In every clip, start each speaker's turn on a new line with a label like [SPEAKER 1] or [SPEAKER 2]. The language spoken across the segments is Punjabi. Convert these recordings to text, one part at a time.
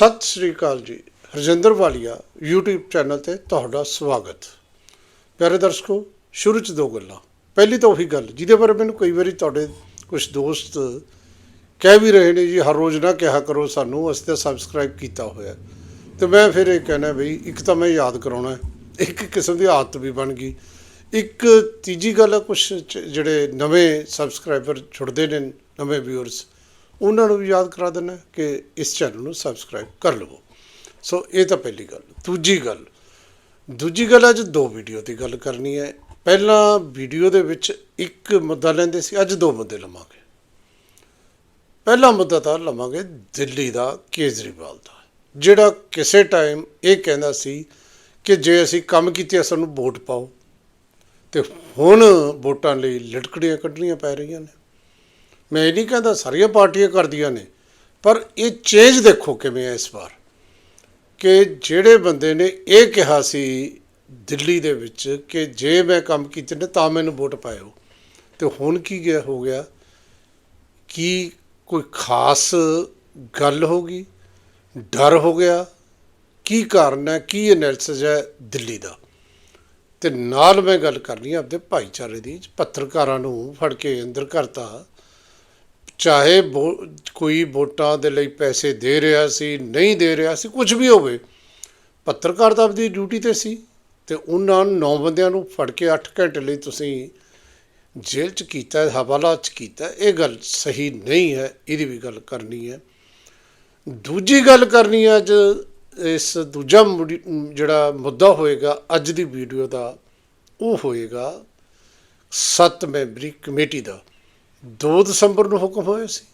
[SPEAKER 1] ਸਤਿ ਸ੍ਰੀ ਅਕਾਲ ਜੀ। ਹਰਜਿੰਦਰ ਵਾਲੀਆ, YouTube ਚੈਨਲ ਤੇ ਤੁਹਾਡਾ ਸਵਾਗਤ। ਪਿਆਰੇ ਦਰਸ਼ਕੋ, ਸ਼ੁਰੂ ਚ ਦੋ ਗੱਲਾਂ। ਪਹਿਲੀ ਤਾਂ ਉਹੀ ਗੱਲ, ਜਿਹਦੇ ਬਾਰੇ ਮੈਨੂੰ ਕਈ ਵਾਰੀ ਤੁਹਾਡੇ ਕੁਝ ਦੋਸਤ ਕਹਿ ਵੀ ਰਹੇ ਨੇ ਜੀ, ਹਰ ਰੋਜ਼ ਨਾ ਕਿਹਾ ਕਰੋ ਸਾਨੂੰ, ਅਸੀਂ ਤਾਂ ਸਬਸਕ੍ਰਾਈਬ ਕੀਤਾ ਹੋਇਆ ਤੇ ਮੈਂ ਫਿਰ ਇਹ ਕਹਿਣਾ ਬਈ, ਇੱਕ ਤਾਂ ਮੈਂ ਯਾਦ ਕਰਾਉਣਾ ਇੱਕ ਕਿਸਮ ਦੀ ਆਦਤ ਵੀ ਬਣ ਗਈ। ਇੱਕ ਤੀਜੀ ਗੱਲ ਹੈ ਕੁਝ ਜਿਹੜੇ ਨਵੇਂ ਸਬਸਕ੍ਰਾਈਬਰ ਜੁੜਦੇ ਨੇ, ਨਵੇਂ ਵਿਊਅਰਸ ਉਹਨਾਂ ਨੂੰ ਵੀ ਯਾਦ ਕਰਾ ਦਿੰਦਾ ਕਿ ਇਸ ਚੈਨਲ ਨੂੰ ਸਬਸਕ੍ਰਾਈਬ ਕਰ ਲਵੋ। ਸੋ ਇਹ ਤਾਂ ਪਹਿਲੀ ਗੱਲ। ਦੂਜੀ ਗੱਲ ਦੂਜੀ ਗੱਲ ਅੱਜ ਦੋ ਵੀਡੀਓ ਦੀ ਗੱਲ ਕਰਨੀ ਹੈ। ਪਹਿਲਾਂ ਵੀਡੀਓ ਦੇ ਵਿੱਚ ਇੱਕ ਮੁੱਦਾ ਲੈਂਦੇ ਸੀ, ਅੱਜ ਦੋ ਮੁੱਦੇ ਲਵਾਂਗੇ। ਪਹਿਲਾ ਮੁੱਦਾ ਤਾਂ ਲਵਾਂਗੇ ਦਿੱਲੀ ਦਾ ਕੇਜਰੀਵਾਲ ਦਾ, ਜਿਹੜਾ ਕਿਸੇ ਟਾਈਮ ਇਹ ਕਹਿੰਦਾ ਸੀ ਕਿ ਜੇ ਅਸੀਂ ਕੰਮ ਕੀਤੇ ਸਾਨੂੰ ਵੋਟ ਪਾਓ। ਤੇ ਹੁਣ ਵੋਟਾਂ ਲਈ ਲਟਕੜੀਆਂ ਕੱਢਣੀਆਂ ਪੈ ਰਹੀਆਂ ਨੇ। ਮੈਂ ਇਹ ਨਹੀਂ ਕਹਿੰਦਾ ਸਾਰੀਆਂ ਪਾਰਟੀਆਂ ਕਰਦੀਆਂ ਨੇ, ਪਰ ਇਹ ਚੇਂਜ ਦੇਖੋ ਕਿਵੇਂ ਹੈ ਇਸ ਵਾਰ। ਕਿ ਜਿਹੜੇ ਬੰਦੇ ਨੇ ਇਹ ਕਿਹਾ ਸੀ ਦਿੱਲੀ ਦੇ ਵਿੱਚ ਕਿ ਜੇ ਮੈਂ ਕੰਮ ਕੀਤੇ ਨੇ ਤਾਂ ਮੈਨੂੰ ਵੋਟ ਪਾਇਓ। ਤੇ ਹੁਣ ਕੀ ਗਿਆ, ਹੋ ਗਿਆ? ਕੀ ਕੋਈ ਖਾਸ ਗੱਲ ਹੋ ਗਈ? ਡਰ ਹੋ ਗਿਆ? ਕੀ ਕਾਰਨ ਹੈ? ਕੀ ਐਨਾਲਿਸਿਸ ਹੈ ਦਿੱਲੀ ਦਾ? ਤੇ ਨਾਲ ਮੈਂ ਗੱਲ ਕਰਨੀ ਆਪਦੇ ਭਾਈਚਾਰੇ ਦੀ, ਪੱਤਰਕਾਰਾਂ ਨੂੰ ਫੜ ਕੇ ਅੰਦਰ ਕਰਤਾ। ਚਾਹੇ ਵੋ- ਕੋਈ ਵੋਟਾਂ ਦੇ ਲਈ ਪੈਸੇ ਦੇ ਰਿਹਾ ਸੀ, ਨਹੀਂ ਦੇ ਰਿਹਾ ਸੀ ਕੁਝ ਵੀ ਹੋਵੇ, ਪੱਤਰਕਾਰ ਤਾਂ ਆਪਦੀ ਡਿਊਟੀ ਤੇ ਸੀ ਤੇ ਉਹਨਾਂ ਨੌ ਬੰਦਿਆਂ ਨੂੰ ਫੜ ਕੇ 8 ਘੰਟੇ ਲਈ ਤੁਸੀਂ ਜੇਲ੍ਹ 'ਚ ਕੀਤਾ, ਹਵਾਲਾ 'ਚ ਕੀਤਾ, ਇਹ ਗੱਲ ਸਹੀ ਨਹੀਂ ਹੈ, ਇਹਦੀ ਵੀ ਗੱਲ ਕਰਨੀ ਹੈ। ਦੂਜੀ ਗੱਲ ਕਰਨੀ ਹੈ, ਅੱਜ ਇਸ ਦੂਜਾ ਮੁੜੀ- ਜਿਹੜਾ ਮੁੱਦਾ ਹੋਏਗਾ, ਅੱਜ ਦੀ ਵੀਡੀਓ ਦਾ, ਉਹ ਹੋਏਗਾ ਸੱਤ ਮੈਂਬਰੀ ਕਮੇਟੀ ਦਾ। 2 ਦਸੰਬਰ ਨੂੰ ਹੁਕਮ ਹੋਇਆ ਸੀ।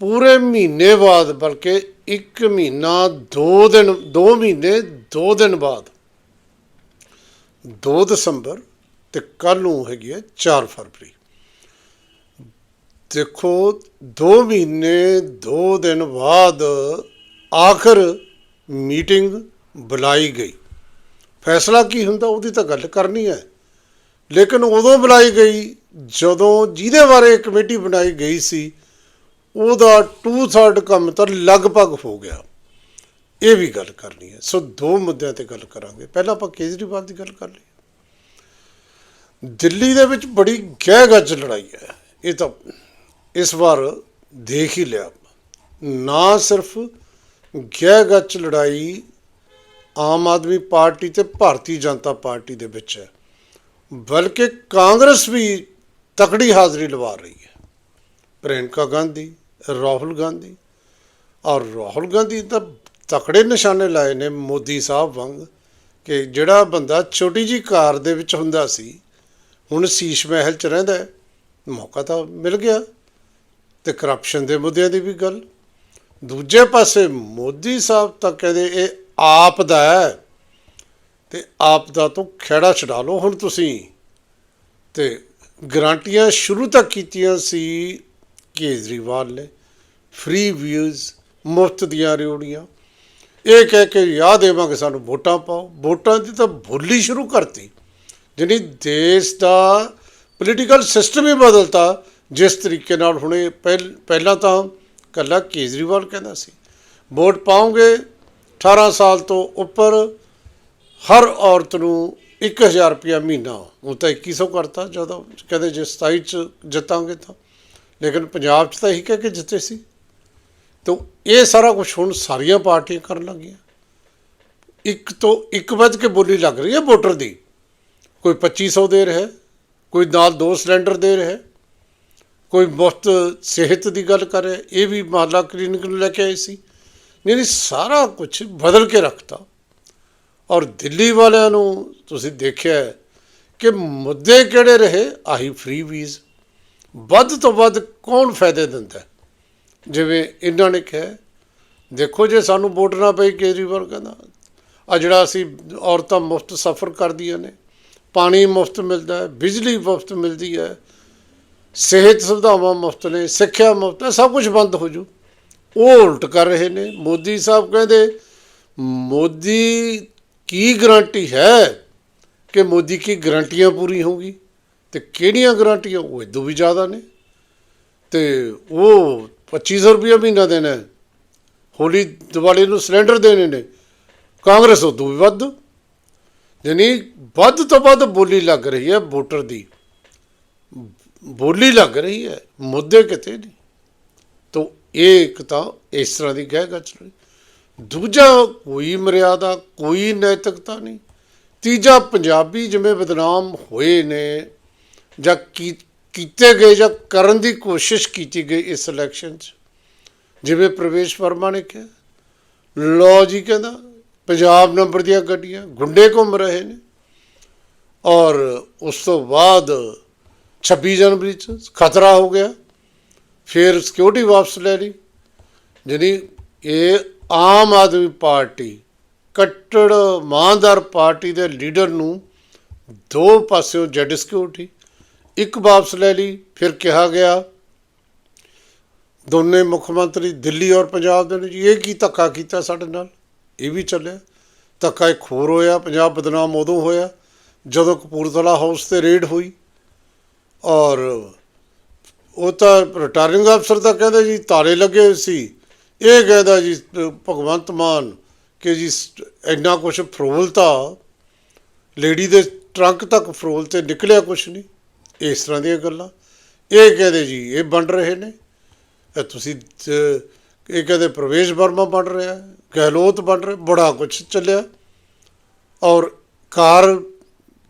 [SPEAKER 1] ਪੂਰੇ ਮਹੀਨੇ ਬਾਅਦ, ਬਲਕਿ 1 ਮਹੀਨਾ 2 ਦਿਨ 2 ਮਹੀਨੇ 2 ਦਿਨ ਬਾਅਦ। 2 ਦਸੰਬਰ ਤੇ ਕੱਲ ਨੂੰ ਹੈਗੀ ਹੈ 4 ਫਰਵਰੀ। ਦੇਖੋ 2 ਮਹੀਨੇ 2 ਦਿਨ ਬਾਅਦ ਆਖਰ ਮੀਟਿੰਗ ਬੁਲਾਈ ਗਈ। ਫੈਸਲਾ ਕੀ ਹੁੰਦਾ, ਉਹਦੀ ਤਾਂ ਗੱਲ ਕਰਨੀ ਹੈ। ਲੇਕਿਨ ਉਦੋਂ ਬੁਲਾਈ ਗਈ ਜਦੋਂ ਜਿਹਦੇ ਬਾਰੇ ਕਮੇਟੀ ਬਣਾਈ ਗਈ ਸੀ, ਉਹਦਾ 2/3 ਕੰਮ ਤਾਂ ਲਗਭਗ ਹੋ ਗਿਆ। ਇਹ ਵੀ ਗੱਲ ਕਰਨੀ ਹੈ। ਸੋ ਦੋ ਮੁੱਦਿਆਂ ਤੇ ਗੱਲ ਕਰਾਂਗੇ। ਪਹਿਲਾਂ ਆਪਾਂ ਕੇਜਰੀਵਾਲ ਦੀ ਗੱਲ ਕਰ ਲਈ ਦਿੱਲੀ ਦੇ ਵਿੱਚ ਬੜੀ ਗਹਿ ਗੱਜ ਲੜਾਈ ਹੈ। ਇਹ ਤਾਂ ਇਸ ਵਾਰ ਦੇਖ ਹੀ ਲਿਆ। ਨਾ ਸਿਰਫ ਗਹਿ ਗੱਜ ਲੜਾਈ ਆਮ ਆਦਮੀ ਪਾਰਟੀ ਤੇ ਭਾਰਤੀ ਜਨਤਾ ਪਾਰਟੀ ਦੇ ਵਿੱਚ ਹੈ, ਬਲਕਿ ਕਾਂਗਰਸ ਵੀ ਤਕੜੀ ਹਾਜ਼ਰੀ ਲਵਾ ਰਹੀ ਹੈ। ਪ੍ਰਿਯੰਕਾ ਗਾਂਧੀ, ਰਾਹੁਲ ਗਾਂਧੀ ਔਰ ਰਾਹੁਲ ਗਾਂਧੀ ਤਾਂ ਤਕੜੇ ਨਿਸ਼ਾਨੇ ਲਾਏ ਨੇ ਮੋਦੀ ਸਾਹਿਬ ਵਾਂਗ ਕਿ ਜਿਹੜਾ ਬੰਦਾ ਛੋਟੀ ਜੀ ਕਾਰ ਦੇ ਵਿੱਚ ਹੁੰਦਾ ਸੀ, ਹੁਣ ਸੀਸ਼ ਮਹਿਲ ਚ ਰਹਿੰਦਾ ਹੈ। ਮੌਕਾ ਤਾਂ ਮਿਲ ਗਿਆ ਤੇ ਕਰਪਸ਼ਨ ਦੇ ਮੁੱਦਿਆਂ ਦੀ ਵੀ ਗੱਲ। ਦੂਜੇ ਪਾਸੇ ਮੋਦੀ ਸਾਹਿਬ ਤਾਂ ਕਹਿੰਦੇ ਇਹ ਆਪ ਦਾ ਹੈ ਤੇ ਆਪ ਦਾ ਤੋਂ ਖੇੜਾ ਛਡਾ ਲਓ ਹੁਣ ਤੁਸੀਂ। ਤੇ ਗਰੰਟੀਆਂ ਸ਼ੁਰੂ ਤੱਕ ਕੀਤੀਆਂ ਸੀ ਕੇਜਰੀਵਾਲ ਨੇ। ਫ੍ਰੀ ਵਿਊਜ਼ ਮੁਫਤ ਦੀਆਂ ਰਿਓੜੀਆਂ ਇਹ ਕਹਿ ਕੇ ਯਾਦ ਦੇਵਾਂਗੇ ਸਾਨੂੰ ਵੋਟਾਂ ਪਾਓ। ਵੋਟਾਂ ਦੀ ਤਾਂ ਬੋਲੀ ਸ਼ੁਰੂ ਕਰਤੀ। ਜਿਹੜੀ ਦੇਸ਼ ਦਾ ਪੋਲੀਟੀਕਲ ਸਿਸਟਮ ਹੀ ਬਦਲਤਾ, ਜਿਸ ਤਰੀਕੇ ਨਾਲ ਹੁਣੇ ਪਹਿਲ- ਪਹਿਲਾਂ ਤਾਂ ਕੱਲਾ ਕੇਜਰੀਵਾਲ ਕਹਿੰਦਾ ਸੀ, ਵੋਟ ਪਾਉਂਗੇ 18 ਸਾਲ ਤੋਂ ਉੱਪਰ ਹਰ ਔਰਤ ਨੂੰ 1000 ਰੁਪਇਆ ਮਹੀਨਾ ਉਹ ਤਾਂ 2100 ਕਰਤਾ, ਜਦੋਂ ਕਹਿੰਦੇ ਜੇ 27 ਚ ਜਿੱਤਾਂਗੇ ਤਾਂ। ਲੇਕਿਨ ਪੰਜਾਬ ਚ ਤਾਂ ਇਹੀ ਕਹਿ ਕੇ ਜਿੱਤੇ ਸੀ। ਤਾਂ ਇਹ ਸਾਰਾ ਕੁਝ ਹੁਣ ਸਾਰੀਆਂ ਪਾਰਟੀਆਂ ਕਰਨ ਲੱਗੀਆਂ। ਇੱਕ ਤੋਂ ਇੱਕ ਵੱਧ ਕੇ ਬੋਲੀ ਲੱਗ ਰਹੀ ਹੈ ਵੋਟਰ ਦੀ। ਕੋਈ 2500 ਦੇ ਰਿਹਾ, ਕੋਈ ਨਾਲ ਦੋ ਸਿਲੰਡਰ ਦੇ ਰਿਹਾ, ਕੋਈ ਮੁਫਤ ਸਿਹਤ ਦੀ ਗੱਲ ਕਰ ਰਿਹਾ। ਇਹ ਵੀ ਮਹੱਲਾ ਕਲੀਨਿਕ ਨੂੰ ਲੈ ਕੇ ਆਏ ਸੀ। ਨਹੀਂ ਨਹੀਂ, ਸਾਰਾ ਕੁਝ ਬਦਲ ਕੇ ਰੱਖਤਾ। ਔਰ ਦਿੱਲੀ ਵਾਲਿਆਂ ਨੂੰ ਤੁਸੀਂ ਦੇਖਿਆ ਕਿ ਮੁੱਦੇ ਕਿਹੜੇ ਰਹੇ? ਆਹੀ ਫ੍ਰੀ ਵੀਜ਼ ਵੱਧ ਤੋਂ ਵੱਧ ਕੌਣ ਫਾਇਦੇ ਦਿੰਦਾ ਜਿਵੇਂ ਇਹਨਾਂ ਨੇ ਕਿਹਾ ਦੇਖੋ ਜੇ ਸਾਨੂੰ ਵੋਟ ਨਾ ਪਈ ਕੇਜਰੀਵਾਲ ਕਹਿੰਦਾ ਆ ਜਿਹੜਾ ਅਸੀਂ ਔਰਤਾਂ ਮੁਫਤ ਸਫ਼ਰ ਕਰਦੀਆਂ ਨੇ, ਪਾਣੀ ਮੁਫਤ ਮਿਲਦਾ ਹੈ, ਬਿਜਲੀ ਮੁਫਤ ਮਿਲਦੀ ਹੈ, ਸਿਹਤ ਸੁਵਿਧਾਵਾਂ ਮੁਫਤ ਨੇ, ਸਿੱਖਿਆ ਮੁਫਤ ਹੈ, ਸਭ ਕੁਝ ਬੰਦ ਹੋ ਜੂ। ਉਹ ਉਲਟ ਕਰ ਰਹੇ ਨੇ। ਮੋਦੀ ਸਾਹਿਬ ਕਹਿੰਦੇ, ਮੋਦੀ ਕੀ ਗਾਰੰਟੀ ਹੈ ਕਿ ਮੋਦੀ ਕੀ ਗਾਰੰਟੀਆਂ ਪੂਰੀ ਹੋਗੀ ਤੇ ਕਿਹੜੀਆਂ ਗਾਰੰਟੀਆਂ ਉਹ ਇਦੋਂ ਵੀ ਜ਼ਿਆਦਾ ਨੇ। ਤੇ ਉਹ 2500 ਰੁਪਏ ਮਹੀਨਾ ਦੇਣਾ ਹੈ। ਹੋਲੀ ਦੀਵਾਲੀ ਨੂੰ ਸਿਲੰਡਰ ਦੇਣੇ ਨੇ। ਕਾਂਗਰਸ ਉਦੋਂ ਵੀ ਵੱਧ। ਯਾਨੀ ਵੱਧ ਤੋਂ ਵੱਧ ਬੋਲੀ ਲੱਗ ਰਹੀ ਹੈ ਵੋਟਰ ਦੀ। ਬੋਲੀ ਲੱਗ ਰਹੀ ਹੈ। ਮੁੱਦੇ ਕਿਤੇ ਨਹੀਂ ਤੋ ਇਹ ਇੱਕ ਤਾਂ ਇਸ ਤਰ੍ਹਾਂ ਦੀ ਗਹਿ ਗੱਚ ਰਹੀ। ਦੂਜਾ, ਕੋਈ ਮਰਿਆਦਾ, ਕੋਈ ਨੈਤਿਕਤਾ ਨਹੀਂ। ਤੀਜਾ, ਪੰਜਾਬੀ ਜਿਵੇਂ ਬਦਨਾਮ ਹੋਏ ਨੇ ਜਾਂ ਕੀ- ਕੀਤੇ ਗਏ ਜਾਂ ਕਰਨ ਦੀ ਕੋਸ਼ਿਸ਼ ਕੀਤੀ ਗਈ ਇਸ ਇਲੈਕਸ਼ਨ 'ਚ। ਜਿਵੇਂ ਪ੍ਰਵੇਸ਼ ਵਰਮਾ ਨੇ ਕਿਹਾ। ਲੋ ਜੀ ਕਹਿੰਦਾ, ਪੰਜਾਬ ਨੰਬਰ ਦੀਆਂ ਗੱਡੀਆਂ ਗੁੰਡੇ ਘੁੰਮ ਰਹੇ ਨੇ। ਔਰ ਉਸ ਤੋਂ ਬਾਅਦ 26 ਜਨਵਰੀ 'ਚ ਖਤਰਾ ਹੋ ਗਿਆ। ਫਿਰ ਸਿਕਿਉਰਿਟੀ ਵਾਪਸ ਲੈ ਲਈ। ਜਿਹੜੀ ਇਹ ਆਮ ਆਦਮੀ ਪਾਰਟੀ, ਕੱਟੜ ਇਮਾਨਦਾਰ ਪਾਰਟੀ ਦੇ ਲੀਡਰ ਨੂੰ ਦੋ ਪਾਸਿਓਂ ਜੈਡ ਸਿਕਿਉਰਿਟੀ, ਇੱਕ ਵਾਪਸ ਲੈ ਲਈ, ਫਿਰ ਕਿਹਾ ਗਿਆ, ਦੋਨੇ ਮੁੱਖ ਮੰਤਰੀ ਦਿੱਲੀ ਔਰ ਪੰਜਾਬ ਦੇ ਨੇ ਜੀ, ਇਹ ਕੀ ਧੱਕਾ ਕੀਤਾ ਸਾਡੇ ਨਾਲ? ਇਹ ਵੀ ਚੱਲਿਆ। ਧੱਕਾ ਇੱਕ ਹੋਰ ਹੋਇਆ, ਪੰਜਾਬ ਬਦਨਾਮ ਉਦੋਂ ਹੋਇਆ, ਜਦੋਂ ਕਪੂਰਥਲਾ ਹਾਊਸ ਤੇ ਰੇਡ ਹੋਈ। ਔਰ ਉਹ ਤਾਂ ਰਿਟਰਨਿੰਗ ਅਫਸਰ ਤਾਂ ਕਹਿੰਦੇ ਜੀ ਤਾਲੇ ਲੱਗੇ ਹੋਏ ਸੀ। ਇਹ ਕਹਿੰਦਾ ਜੀ, ਭਗਵੰਤ ਮਾਨ, ਕਿ ਜੀ ਸ- ਇੰਨਾ ਕੁਝ ਫਰੋਲਤਾ ਲੇਡੀ ਦੇ ਟਰੰਕ ਤੱਕ ਫਰੋਲ ਤੇ ਨਿਕਲਿਆ ਕੁਝ ਨਹੀਂ। ਇਸ ਤਰ੍ਹਾਂ ਦੀਆਂ ਗੱਲਾਂ। ਇਹ ਕਹਿੰਦੇ ਜੀ, ਇਹ ਬਣ ਰਹੇ ਨੇ। ਇਹ ਤੁਸੀਂ ਇਹ ਕਹਿੰਦੇ ਪ੍ਰਵੇਸ਼ ਵਰਮਾ ਬਣ ਰਿਹਾ, ਗਹਿਲੋਤ ਬਣ ਰਿਹਾ, ਬੜਾ ਕੁਝ ਚੱਲਿਆ। ਔਰ ਕਾਰ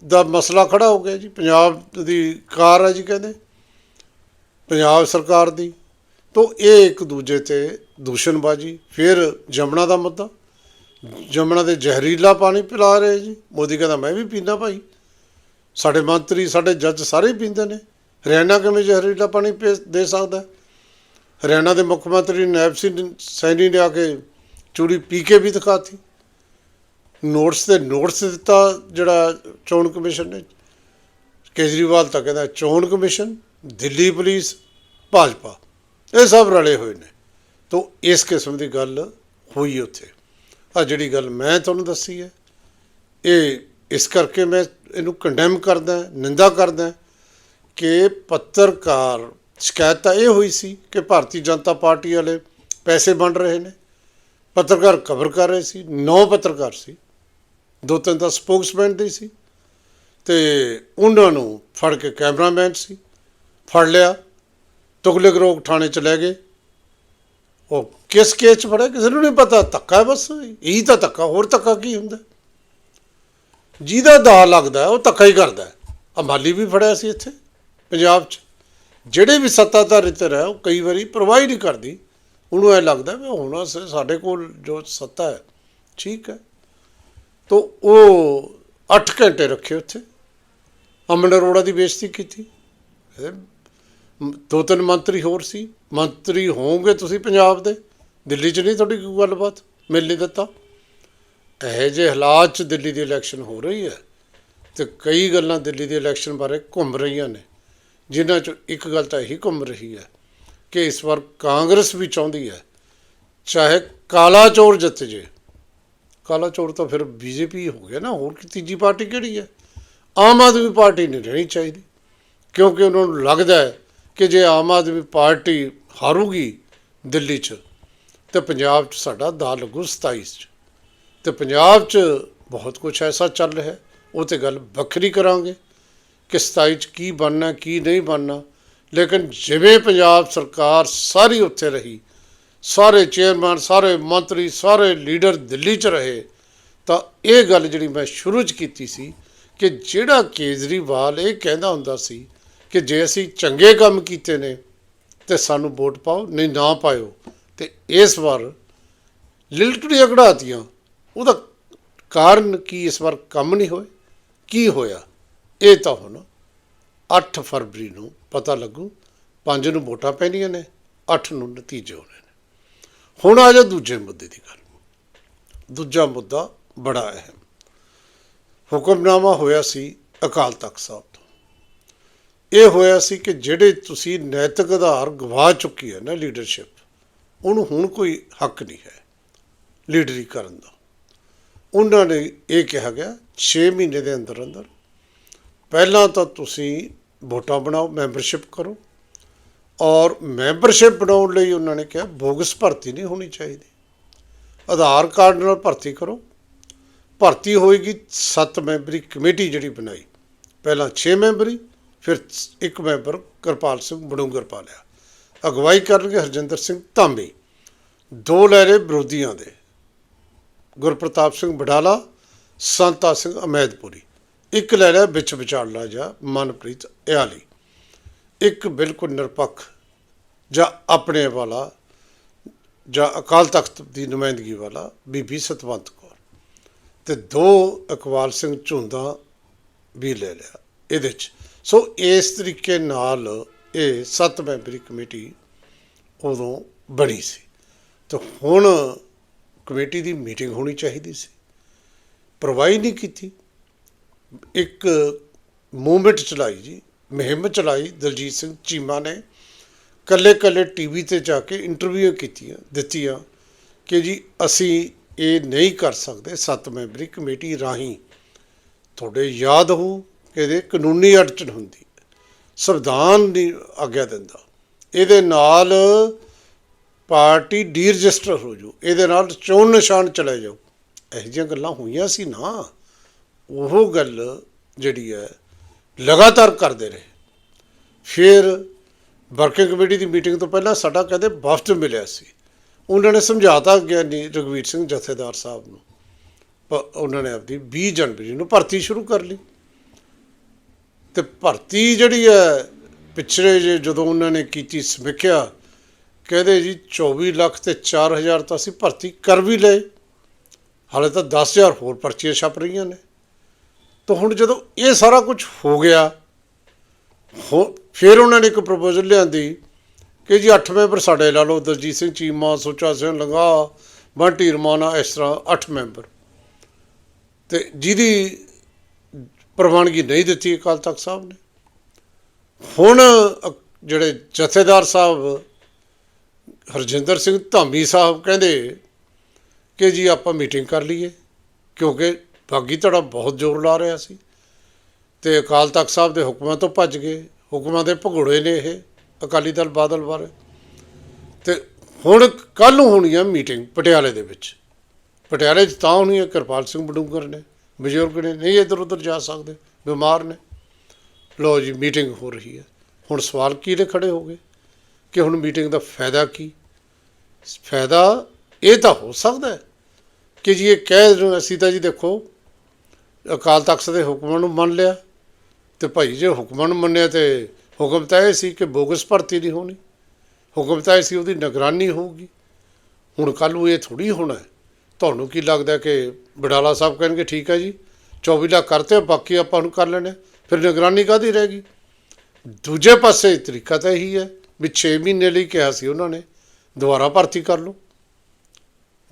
[SPEAKER 1] ਦਾ ਮਸਲਾ ਖੜਾ ਹੋ ਗਿਆ ਜੀ। ਪੰਜਾਬ ਦੀ ਕਾਰ ਹੈ ਜੀ ਕਹਿੰਦੇ। ਪੰਜਾਬ ਸਰਕਾਰ ਦੀ। ਤੋਂ ਇਹ ਇੱਕ ਦੂਜੇ ਤੇ ਦੂਸ਼ਣਬਾਜੀ, ਫਿਰ ਜਮਨਾ ਦਾ ਮੁੱਦਾ। ਜਮਨਾ ਦੇ ਜ਼ਹਿਰੀਲਾ ਪਾਣੀ ਪਿਲਾ ਰਹੇ ਜੀ। ਮੋਦੀ ਕਹਿੰਦਾ, ਮੈਂ ਵੀ ਪੀਂਦਾ ਭਾਈ। ਸਾਡੇ ਮੰਤਰੀ, ਸਾਡੇ ਜੱਜ ਸਾਰੇ ਪੀਂਦੇ ਨੇ। ਹਰਿਆਣਾ ਕਿਵੇਂ ਜ਼ਹਿਰੀਲਾ ਪਾਣੀ ਪੇ- ਦੇ ਸਕਦਾ ਹਰਿਆਣਾ ਦੇ ਮੁੱਖ ਮੰਤਰੀ ਨੈਬ ਸਿੰਘ ਸੈਣੀ ਨੇ ਆ ਕੇ ਚੂੜੀ ਪੀ ਕੇ ਵੀ ਦਿਖਾਤੀ। ਨੋਟਸ ਤੇ ਨੋਟਸ ਦਿੱਤਾ ਜਿਹੜਾ ਚੋਣ ਕਮਿਸ਼ਨ ਨੇ। ਕੇਜਰੀਵਾਲ ਤਾਂ ਕਹਿੰਦਾ, ਚੋਣ ਕਮਿਸ਼ਨ, ਦਿੱਲੀ ਪੁਲਿਸ, ਭਾਜਪਾ। ਇਹ ਸਭ ਰਲੇ ਹੋਏ ਨੇ। ਤੋਂ ਇਸ ਕਿਸਮ ਦੀ ਗੱਲ ਹੋਈ ਉੱਥੇ। ਆ ਜਿਹੜੀ ਗੱਲ ਮੈਂ ਤੁਹਾਨੂੰ ਦੱਸੀ ਹੈ, ਇਹ ਇਸ ਕਰਕੇ ਮੈਂ ਇਹਨੂੰ ਕੰਡੈਮ ਕਰਦਾ, ਨਿੰਦਾ ਕਰਦਾ ਕਿ ਪੱਤਰਕਾਰ, ਸ਼ਿਕਾਇਤ ਤਾਂ ਇਹ ਹੋਈ ਸੀ ਕਿ ਭਾਰਤੀ ਜਨਤਾ ਪਾਰਟੀ ਵਾਲੇ ਪੈਸੇ ਵੰਡ ਰਹੇ ਨੇ। ਪੱਤਰਕਾਰ ਕਵਰ ਕਰ ਰਹੇ ਸੀ, ਨੌ ਪੱਤਰਕਾਰ ਸੀ। ਦੋ ਤਿੰਨ ਤਾਂ ਸਪੋਕਸਮੈਨ ਦੇ ਸੀ ਤੇ ਉਹਨਾਂ ਨੂੰ ਫੜ ਕੇ ਕੈਮਰਾਮੈਨ ਸੀ, ਫੜ ਲਿਆ। ਤੁਗਲਕ ਰੋਗ ਥਾਣੇ ਚ ਲੈ ਗਏ। ਉਹ ਕਿਸ ਕੇਸ ਚ ਫੜਿਆ? ਕਿਸੇ ਨੂੰ ਨਹੀਂ ਪਤਾ। ਧੱਕਾ ਬਸ। ਇਹੀ ਤਾਂ ਧੱਕਾ। ਹੋਰ ਧੱਕਾ ਕੀ ਹੁੰਦਾ? ਜਿਹਦਾ ਦਾ ਲੱਗਦਾ, ਉਹ ਧੱਕਾ ਹੀ ਕਰਦਾ ਅਮਾਲੀ ਵੀ ਫੜਿਆ ਸੀ ਇੱਥੇ, ਪੰਜਾਬ 'ਚ। ਜਿਹੜੇ ਵੀ ਸੱਤਾਧਾਰ ਧਿਰ ਹੈ, ਉਹ ਕਈ ਵਾਰੀ ਪ੍ਰਵਾਹੀ ਨਹੀਂ ਕਰਦੀ। ਉਹਨੂੰ ਐ ਲੱਗਦਾ ਵੀ ਹੁਣ ਅਸੀਂ- ਸਾਡੇ ਕੋਲ ਜੋ ਸੱਤਾ ਹੈ, ਠੀਕ ਹੈ। ਤੋ ਉਹ 8 ਘੰਟੇ ਰੱਖੇ ਉੱਥੇ। ਅਮਨ ਅਰੋੜਾ ਦੀ ਬੇਇੱਜ਼ਤੀ ਕੀਤੀ। ਦੋ ਤਿੰਨ ਮੰਤਰੀ ਹੋਰ ਸੀ। ਮੰਤਰੀ ਹੋਵੋਗੇ ਤੁਸੀਂ ਪੰਜਾਬ ਦੇ? ਦਿੱਲੀ 'ਚ ਨਹੀਂ ਤੁਹਾਡੀ ਕੋਈ ਗੱਲਬਾਤ? ਮਿਲ ਨਹੀਂ ਦਿੱਤਾ। ਇਹੋ ਜਿਹੇ ਹਾਲਾਤ 'ਚ ਦਿੱਲੀ ਦੀ ਇਲੈਕਸ਼ਨ ਹੋ ਰਹੀ ਹੈ ਤੇ ਕਈ ਗੱਲਾਂ ਦਿੱਲੀ ਦੀ ਇਲੈਕਸ਼ਨ ਬਾਰੇ ਘੁੰਮ ਰਹੀਆਂ ਨੇ। ਜਿਨ੍ਹਾਂ 'ਚ ਇੱਕ ਗੱਲ ਤਾਂ ਇਹੀ ਘੁੰਮ ਰਹੀ ਹੈ ਕਿ ਇਸ ਵਾਰ ਕਾਂਗਰਸ ਵੀ ਚਾਹੁੰਦੀ ਹੈ, ਚਾਹੇ ਕਾਲਾ ਚੋਰ ਜਿੱਤ ਜੇ। ਕਾਲਾ ਚੋਰ ਤਾਂ ਫਿਰ ਬੀਜੇਪੀ ਹੋ ਗਿਆ ਨਾ, ਹੋਰ ਕੀ ਤੀਜੀ ਪਾਰਟੀ ਕਿਹੜੀ ਹੈ? ਆਮ ਆਦਮੀ ਪਾਰਟੀ ਨਹੀਂ ਰਹਿਣੀ ਚਾਹੀਦੀ, ਕਿਉਂਕਿ ਉਹਨਾਂ ਨੂੰ ਲੱਗਦਾ ਹੈ ਕਿ ਜੇ ਆਮ ਆਦਮੀ ਪਾਰਟੀ ਹਾਰੂਗੀ ਦਿੱਲੀ 'ਚ, ਤੇ ਪੰਜਾਬ 'ਚ ਸਾਡਾ ਦਾ ਲੱਗੂ 27 'ਚ। ਤੇ ਪੰਜਾਬ 'ਚ ਬਹੁਤ ਕੁਝ ਐਸਾ ਚੱਲ ਰਿਹਾ, ਉਹ ਤੇ ਗੱਲ ਵੱਖਰੀ ਕਰਾਂਗੇ ਕਿ 27 'ਚ ਕੀ ਬਣਨਾ, ਕੀ ਨਹੀਂ ਬਣਨਾ। ਲੇਕਿਨ ਜਿਵੇਂ ਪੰਜਾਬ ਸਰਕਾਰ ਸਾਰੀ ਉੱਥੇ ਰਹੀ, ਸਾਰੇ ਚੇਅਰਮੈਨ, ਸਾਰੇ ਮੰਤਰੀ, ਸਾਰੇ ਲੀਡਰ ਦਿੱਲੀ 'ਚ ਰਹੇ, ਤਾਂ ਇਹ ਗੱਲ ਜਿਹੜੀ ਮੈਂ ਸ਼ੁਰੂ 'ਚ ਕੀਤੀ ਸੀ ਕਿ ਜਿਹੜਾ ਕੇਜਰੀਵਾਲ ਇਹ ਕਹਿੰਦਾ ਹੁੰਦਾ ਸੀ ਕਿ ਜੇ ਅਸੀਂ ਚੰਗੇ ਕੰਮ ਕੀਤੇ ਨੇ ਤੇ ਸਾਨੂੰ ਵੋਟ ਪਾਓ, ਨਹੀਂ ਨਾ ਪਾਇਓ, ਤੇ ਇਸ ਵਾਰ ਲਿਲਟੜੀਆਂ ਕਢਾਤੀਆਂ। ਉਹਦਾ ਕਾਰਨ ਕੀ ਇਸ ਵਾਰ ਕੰਮ ਨਹੀਂ ਹੋਏ? ਕੀ ਹੋਇਆ? ਇਹ ਤਾਂ ਹੁਣ 8 ਫਰਵਰੀ ਨੂੰ ਪਤਾ ਲੱਗੂ। 5 ਨੂੰ ਵੋਟਾਂ ਪੈਣੀਆਂ ਨੇ 8 ਨੂੰ ਨਤੀਜੇ ਹੋਣੇ ਨੇ। ਹੁਣ ਆ ਜਾ ਦੂਜੇ ਮੁੱਦੇ ਦੀ ਗੱਲ। ਦੂਜਾ ਮੁੱਦਾ ਬੜਾ ਅਹਿਮ। ਹੁਕਮਨਾਮਾ ਹੋਇਆ ਸੀ ਅਕਾਲ ਤਖਤ ਸਾਹਿਬ ਇਹ ਹੋਇਆ ਸੀ ਕਿ ਜਿਹੜੇ ਤੁਸੀਂ ਨੈਤਿਕ ਆਧਾਰ ਗਵਾ ਚੁੱਕੀ ਹੈ ਨਾ ਲੀਡਰਸ਼ਿਪ ਉਹਨੂੰ ਹੁਣ ਕੋਈ ਹੱਕ ਨਹੀਂ ਹੈ ਲੀਡਰੀ ਕਰਨ ਦਾ। ਉਹਨਾਂ ਨੇ ਇਹ ਕਿਹਾ ਗਿਆ 6 ਮਹੀਨੇ ਦੇ ਅੰਦਰ ਅੰਦਰ ਪਹਿਲਾਂ ਤਾਂ ਤੁਸੀਂ ਵੋਟਾਂ ਬਣਾਓ ਮੈਂਬਰਸ਼ਿਪ ਕਰੋ ਔਰ ਮੈਂਬਰਸ਼ਿਪ ਬਣਾਉਣ ਲਈ ਉਹਨਾਂ ਨੇ ਕਿਹਾ ਬੋਗਸ ਭਰਤੀ ਨਹੀਂ ਹੋਣੀ ਚਾਹੀਦੀ। ਆਧਾਰ ਕਾਰਡ ਨਾਲ ਭਰਤੀ ਕਰੋ। ਭਰਤੀ ਹੋਏਗੀ 7 ਮੈਂਬਰੀ ਕਮੇਟੀ ਜਿਹੜੀ ਬਣਾਈ, ਪਹਿਲਾਂ 6 ਮੈਂਬਰੀ ਫਿਰ ਇੱਕ ਮੈਂਬਰ ਕਿਰਪਾਲ ਸਿੰਘ ਬਡੂੰਗਰ ਪਾ ਲਿਆ। ਅਗਵਾਈ ਕਰਨਗੇ ਹਰਜਿੰਦਰ ਸਿੰਘ ਧਾਮੀ। ਦੋ ਲੈ ਰਹੇ ਵਿਰੋਧੀਆਂ ਦੇ। ਗੁਰਪ੍ਰਤਾਪ ਸਿੰਘ ਬਡਾਲਾ ਸੰਤਾ ਸਿੰਘ ਅਮੈਦਪੁਰੀ। ਇੱਕ ਲੈ ਲਿਆ ਵਿੱਚ ਵਿਚਾਰਲਾ ਜਾਂ ਮਨਪ੍ਰੀਤ ਇਆਲੀ। ਇੱਕ ਬਿਲਕੁਲ ਨਿਰਪੱਖ ਜਾਂ ਆਪਣੇ ਵਾਲਾ ਜਾਂ ਅਕਾਲ ਤਖਤ ਦੀ ਨੁਮਾਇੰਦਗੀ ਵਾਲਾ ਬੀਬੀ ਸਤਵੰਤ ਕੌਰ। ਤੇ ਦੋ ਇਕਬਾਲ ਸਿੰਘ ਝੁੰਦਾ ਵੀ ਲੈ ਲਿਆ। ਇਹਦੇ ਚ ਸੋ ਇਸ ਤਰੀਕੇ ਨਾਲ ਇਹ ਸੱਤ ਮੈਂਬਰੀ ਕਮੇਟੀ ਉਦੋਂ ਬਣੀ ਸੀ। ਤੇ ਹੁਣ ਕਮੇਟੀ ਦੀ ਮੀਟਿੰਗ ਹੋਣੀ ਚਾਹੀਦੀ ਸੀ। ਪ੍ਰਵਾਹੀ ਨਹੀਂ ਕੀਤੀ। ਇੱਕ ਮੂਵਮੈਂਟ ਚਲਾਈ ਜੀ, ਮੁਹਿੰਮ ਚਲਾਈ, ਦਲਜੀਤ ਸਿੰਘ ਚੀਮਾ ਨੇ। ਕੱਲੇ ਕੱਲੇ ਟੀਵੀ ਤੇ ਜਾ ਕੇ ਇੰਟਰਵਿਊ ਕੀਤੀਆਂ, ਦਿੱਤੀਆਂ ਕਿ ਜੀ ਅਸੀਂ ਇਹ ਨਹੀਂ ਕਰ ਸਕਦੇ, ਸੱਤ ਮੈਂਬਰੀ ਕਮੇਟੀ ਰਾਹੀਂ ਤੁਹਾਡੇ ਯਾਦ ਹੋ ਇਹਦੇ ਕਾਨੂੰਨੀ ਅੜਚਨ ਹੁੰਦੀ ਸੰਵਿਧਾਨ ਦੀ ਆਗਿਆ ਦਿੰਦਾ। ਇਹਦੇ ਨਾਲ ਪਾਰਟੀ ਡੀ ਰਜਿਸਟਰ ਹੋ ਜੂ ਇਹਦੇ ਨਾਲ ਚੋਣ ਨਿਸ਼ਾਨ ਚਲੇ ਜਾਓ ਇਹੋ ਜਿਹੀਆਂ ਗੱਲਾਂ ਹੋਈਆਂ ਸੀ ਨਾ। ਉਹ ਗੱਲ ਜਿਹੜੀ ਹੈ, ਲਗਾਤਾਰ ਕਰਦੇ ਰਹੇ। ਫਿਰ ਵਰਕਿੰਗ ਕਮੇਟੀ ਦੀ ਮੀਟਿੰਗ ਤੋਂ ਪਹਿਲਾਂ ਸਾਡਾ ਕਹਿੰਦੇ ਵਫਦ ਮਿਲਿਆ ਸੀ। ਉਹਨਾਂ ਨੇ ਸਮਝਾਤਾ ਗਿਆਨੀ ਰਗਵੀਰ ਸਿੰਘ ਜਥੇਦਾਰ ਸਾਹਿਬ ਨੂੰ। ਪ- ਉਹਨਾਂ ਨੇ ਆਪਦੀ 20 ਜਨਵਰੀ ਨੂੰ ਭਰਤੀ ਸ਼ੁਰੂ ਕਰ ਲਈ। ਤੇ ਭਰਤੀ ਜਿਹੜੀ ਹੈ, ਪਿਛਲੇ ਜੇ ਜਦੋਂ ਉਹਨਾਂ ਨੇ ਕੀਤੀ ਸਮੀਖਿਆ, ਕਹਿੰਦੇ ਜੀ 24 ਲੱਖ ਤੇ 4000 ਤਾਂ ਅਸੀਂ ਭਰਤੀ ਕਰ ਵੀ ਲਏ। ਹਾਲੇ ਤਾਂ 10000 ਹੋਰ ਪਰਚੀਆਂ ਛਪ ਰਹੀਆਂ ਨੇ। ਤਾਂ ਹੁਣ ਜਦੋਂ ਇਹ ਸਾਰਾ ਕੁਝ ਹੋ ਗਿਆ ਹੋ ਫਿਰ ਉਹਨਾਂ ਨੇ ਇੱਕ ਪ੍ਰਪੋਜ਼ਲ ਲਿਆਂਦੀ ਕਿ ਜੀ 8 ਮੈਂਬਰ ਸਾਡੇ ਲਾ ਲਓ, ਦਲਜੀਤ ਸਿੰਘ, ਚੀਮਾ, ਸੁੱਚਾ ਸਿੰਘ ਲੰਗਾ ਬੰਟੀ, ਰਮਾਨਾ, ਇਸ ਤਰ੍ਹਾਂ 8 ਮੈਂਬਰ ਤੇ ਜਿਹਦੀ ਪ੍ਰਵਾਨਗੀ ਨਹੀਂ ਦਿੱਤੀ ਅਕਾਲ ਤਖਤ ਸਾਹਿਬ ਨੇ। ਹੁਣ ਅ- ਜਿਹੜੇ ਜਥੇਦਾਰ ਸਾਹਿਬ ਹਰਜਿੰਦਰ ਸਿੰਘ ਧਾਮੀ ਸਾਹਿਬ ਕਹਿੰਦੇ ਕਿ ਜੀ ਆਪਾਂ ਮੀਟਿੰਗ ਕਰ ਲਈਏ, ਕਿਉਂਕਿ ਬਾਗੀ ਧੜਾ ਬਹੁਤ ਜ਼ੋਰ ਲਾ ਰਿਹਾ ਸੀ ਤੇ ਅਕਾਲ ਤਖਤ ਸਾਹਿਬ ਦੇ ਹੁਕਮਾਂ ਤੋਂ ਭੱਜ ਗਏ, ਹੁਕਮਾਂ ਦੇ ਭਗੋੜੇ ਨੇ ਇਹ, ਅਕਾਲੀ ਦਲ ਬਾਦਲ ਬਾਰੇ। ਤੇ ਹੁਣ ਕੱਲ ਨੂੰ ਹੋਣੀ ਆ ਮੀਟਿੰਗ ਪਟਿਆਲੇ ਦੇ ਵਿੱਚ। ਪਟਿਆਲੇ 'ਚ ਤਾਂ ਹੋਣੀ ਹੈ ਕਿਰਪਾਲ ਸਿੰਘ ਬਡੂੰਗਰ ਨੇ। ਬਜ਼ੁਰਗ ਨੇ, ਨਹੀਂ ਇੱਧਰ ਉੱਧਰ ਜਾ ਸਕਦੇ, ਬਿਮਾਰ ਨੇ। ਲੋ ਜੀ, ਮੀਟਿੰਗ ਹੋ ਰਹੀ ਹੈ। ਹੁਣ ਸਵਾਲ ਕੀ ਦੇ ਖੜੇ ਹੋ ਗਏ ਕਿ ਹੁਣ ਮੀਟਿੰਗ ਦਾ ਫਾਇਦਾ ਕੀ? ਫਾਇਦਾ ਇਹ ਤਾਂ ਹੋ ਸਕਦਾ ਕਿ ਜੀ ਇਹ ਕਹਿ ਰਹੇ ਅਸੀਂ ਤਾਂ ਜੀ ਦੇਖੋ, ਅਕਾਲ ਤਖਤ ਦੇ ਹੁਕਮਾਂ ਨੂੰ ਮੰਨ ਲਿਆ ਤੇ ਭਾਈ ਜੇ ਹੁਕਮਾਂ ਨੂੰ ਮੰਨਿਆ ਤੇ ਹੁਕਮ ਤਾਂ ਇਹ ਸੀ ਕਿ ਬੋਗਸ ਭਰਤੀ ਨਹੀਂ ਹੋਣੀ। ਹੁਕਮ ਤਾਂ ਇਹ ਸੀ ਉਹਦੀ ਨਿਗਰਾਨੀ ਹੋਊਗੀ। ਹੁਣ ਕੱਲ੍ਹ ਨੂੰ ਇਹ ਥੋੜੀ ਹੋਣਾ ਤੁਹਾਨੂੰ ਕੀ ਲੱਗਦਾ ਕਿ ਬਡਾਲਾ ਸਾਹਿਬ ਕਹਿਣਗੇ ਠੀਕ ਹੈ ਜੀ 24 ਲੱਖ ਕਰਤੇ ਆ, ਬਾਕੀ ਆਪਾਂ ਨੂੰ ਕਰ ਲੈਣੇ ਫਿਰ ਨਿਗਰਾਨੀ ਕਾਹਦੀ ਰਹੇਗੀ ਦੂਜੇ ਪਾਸੇ ਤਰੀਕਾ ਤਾਂ ਇਹੀ ਹੈ ਵੀ 6 ਮਹੀਨੇ ਲਈ ਕਿਹਾ ਸੀ ਉਹਨਾਂ ਨੇ ਦੁਬਾਰਾ ਭਰਤੀ ਕਰ ਲਓ।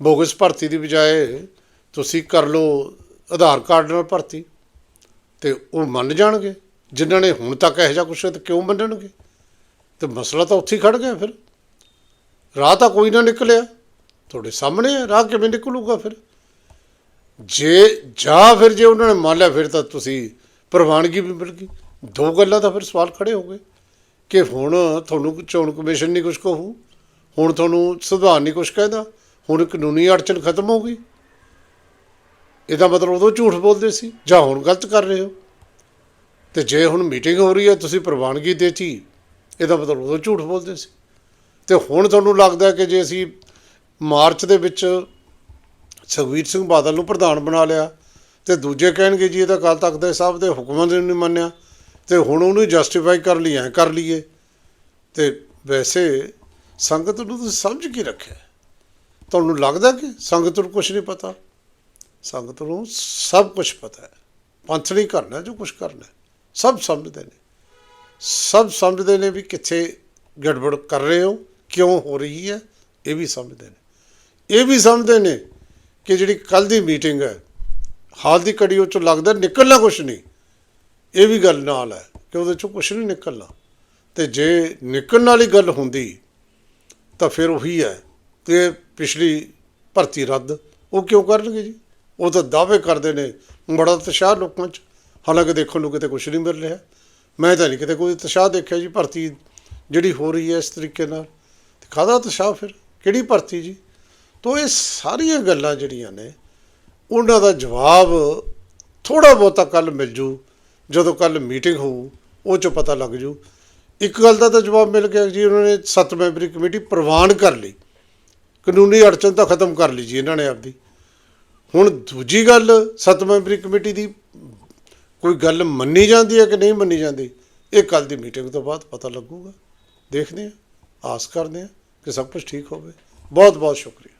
[SPEAKER 1] ਬੋਗਸ ਭਰਤੀ ਦੀ ਬਜਾਏ ਤੁਸੀਂ ਕਰ ਲਓ ਆਧਾਰ ਕਾਰਡ ਨਾਲ ਭਰਤੀ ਤੇ ਉਹ ਮੰਨ ਜਾਣਗੇ। ਜਿਨ੍ਹਾਂ ਨੇ ਹੁਣ ਤੱਕ ਇਹੋ ਜਿਹਾ ਕੁਛ ਤੇ ਕਿਉਂ ਮੰਨਣਗੇ? ਤੇ ਮਸਲਾ ਤਾਂ ਉੱਥੇ ਹੀ ਖੜ ਗਿਆ ਫਿਰ। ਰਾਹ ਤਾਂ ਕੋਈ ਨਾ ਨਿਕਲਿਆ। ਤੁਹਾਡੇ ਸਾਹਮਣੇ ਹੈ, ਰਾਹ ਕਿਵੇਂ ਨਿਕਲੂਗਾ ਫਿਰ? ਜੇ, ਜਾਂ ਫਿਰ ਜੇ ਉਹਨਾਂ ਨੇ ਮੰਨ ਲਿਆ, ਫਿਰ ਤਾਂ ਤੁਸੀਂ ਪ੍ਰਵਾਨਗੀ ਵੀ ਮਿਲ ਗਈ। ਦੋ ਗੱਲਾਂ ਤਾਂ ਫਿਰ ਸਵਾਲ ਖੜੇ ਹੋ ਗਏ ਕਿ ਹੁਣ ਤੁਹਾਨੂੰ ਚੋਣ ਕਮਿਸ਼ਨ ਨਹੀਂ ਕੁਝ ਕਹੂ, ਹੁਣ ਤੁਹਾਨੂੰ ਸੰਵਿਧਾਨ ਨਹੀਂ ਕੁਝ ਕਹਿੰਦਾ, ਹੁਣ ਕਾਨੂੰਨੀ ਅੜਚਨ ਖਤਮ ਹੋ ਗਈ। ਇਹਦਾ ਮਤਲਬ ਉਦੋਂ ਝੂਠ ਬੋਲਦੇ ਸੀ, ਜਾਂ ਹੁਣ ਗਲਤ ਕਰ ਰਹੇ ਹੋ? ਤੇ ਜੇ ਹੁਣ ਮੀਟਿੰਗ ਹੋ ਰਹੀ ਹੈ, ਤੁਸੀਂ ਪ੍ਰਵਾਨਗੀ ਦੇਤੀ, ਇਹਦਾ ਮਤਲਬ ਉਦੋਂ ਝੂਠ ਬੋਲਦੇ ਸੀ। ਤੇ ਹੁਣ ਤੁਹਾਨੂੰ ਲੱਗਦਾ ਕਿ ਜੇ ਅਸੀਂ ਮਾਰਚ ਦੇ ਵਿੱਚ ਸੁਖਬੀਰ ਸਿੰਘ ਬਾਦਲ ਨੂੰ ਪ੍ਰਧਾਨ ਬਣਾ ਲਿਆ ਤੇ ਦੂਜੇ ਕਹਿਣਗੇ ਜੀ ਇਹ ਤਾਂ ਅਕਾਲ ਤਖਤ ਦੇ ਸਾਹਿਬ ਦੇ ਹੁਕਮਾਂ ਦੇ ਨਹੀਂ ਮੰਨਿਆ ਤੇ ਹੁਣ ਉਹਨੂੰ ਜਸਟੀਫਾਈ ਕਰ ਲਈ ਐ ਕਰ ਲਈਏ। ਤੇ ਵੈਸੇ ਸੰਗਤ ਨੂੰ ਤੁਸੀਂ ਸਮਝ ਕੀ ਰੱਖਿਆ? ਤੁਹਾਨੂੰ ਲੱਗਦਾ ਕਿ ਸੰਗਤ ਨੂੰ ਕੁਝ ਨਹੀਂ ਪਤਾ? ਸੰਗਤ ਨੂੰ ਸਭ ਕੁਝ ਪਤਾ ਹੈ। ਪੰਥ ਨਹੀਂ ਕਰਨਾ ਜੋ ਕੁਝ ਕਰਨਾ ਸਭ ਸਮਝਦੇ ਨੇ। ਸਭ ਸਮਝਦੇ ਨੇ ਵੀ ਕਿੱਥੇ ਗੜਬੜ ਕਰ ਰਹੇ ਹੋ, ਕਿਉਂ ਹੋ ਰਹੀ ਹੈ, ਇਹ ਵੀ ਸਮਝਦੇ ਨੇ। ਇਹ ਵੀ ਸਮਝਦੇ ਨੇ ਕਿ ਜਿਹੜੀ ਕੱਲ ਦੀ ਮੀਟਿੰਗ ਹੈ, ਹਾਲ ਦੀ ਕੜੀ ਉਹ ਚੋਂ ਲੱਗਦਾ ਨਿਕਲਣਾ ਕੁਝ ਨਹੀਂ। ਇਹ ਵੀ ਗੱਲ ਨਾਲ ਹੈ ਕਿ ਉਹਦੇ ਚੋਂ ਕੁਝ ਨਹੀਂ ਨਿਕਲਣਾ। ਤੇ ਜੇ ਨਿਕਲਣ ਵਾਲੀ ਗੱਲ ਹੁੰਦੀ, ਤਾਂ ਫਿਰ ਉਹੀ ਹੈ ਕਿ ਪਿਛਲੀ ਭਰਤੀ ਰੱਦ, ਉਹ ਕਿਉਂ ਕਰਨਗੇ ਜੀ? ਉਹ ਤਾਂ ਦਾਅਵੇ ਕਰਦੇ ਨੇ ਬੜਾ ਉਤਸ਼ਾਹ ਲੋਕਾਂ 'ਚ। ਹਾਲਾਂਕਿ ਦੇਖਣ ਨੂੰ ਕਿਤੇ ਕੁਝ ਨਹੀਂ ਮਿਲ ਰਿਹਾ। ਮੈਂ ਤਾਂ ਨਹੀਂ ਕਿਤੇ ਕੋਈ ਉਤਸ਼ਾਹ ਦੇਖਿਆ ਜੀ ਭਰਤੀ ਜਿਹੜੀ ਹੋ ਰਹੀ ਹੈ ਇਸ ਤਰੀਕੇ ਨਾਲ। ਤੇ ਕਾਹਦਾ ਉਤਸ਼ਾਹ ਫਿਰ? ਕਿਹੜੀ ਭਰਤੀ ਜੀ? ਤੋ ਇਹ ਸਾਰੀਆਂ ਗੱਲਾਂ ਜਿਹੜੀਆਂ ਨੇ, ਉਹਨਾਂ ਦਾ ਜਵਾਬ ਥੋੜਾ ਬਹੁਤਾ ਕੱਲ ਮਿਲ ਜੂ। ਜਦੋਂ ਕੱਲ ਮੀਟਿੰਗ ਹੋਊ, ਉਹ ਚ ਪਤਾ ਲੱਗ ਜੂ। ਇੱਕ ਗੱਲ ਦਾ ਤਾਂ ਜਵਾਬ ਮਿਲ ਗਿਆ ਜੀ, ਉਹਨਾਂ ਨੇ ਸੱਤ ਮੈਂਬਰੀ ਕਮੇਟੀ ਪ੍ਰਵਾਨ ਕਰ ਲਈ। ਕਾਨੂੰਨੀ ਅੜਚਨ ਤਾਂ ਖਤਮ ਕਰ ਲਈ ਜੀ ਇਹਨਾਂ ਨੇ ਆਪਦੀ। ਹੁਣ ਦੂਜੀ ਗੱਲ, ਸੱਤ ਮੈਂਬਰੀ ਕਮੇਟੀ ਦੀ ਕੋਈ ਗੱਲ ਮੰਨੀ ਜਾਂਦੀ ਹੈ ਕਿ ਨਹੀਂ ਮੰਨੀ ਜਾਂਦੀ, ਇਹ ਕੱਲ ਦੀ ਮੀਟਿੰਗ ਤੋਂ ਬਾਅਦ ਪਤਾ ਲੱਗੂਗਾ। ਦੇਖਦੇ ਹਾਂ, ਆਸ ਕਰਦੇ ਹਾਂ ਕਿ ਸਭ ਕੁਝ ਠੀਕ ਹੋਵੇ। ਬਹੁਤ ਬਹੁਤ ਸ਼ੁਕਰੀਆ।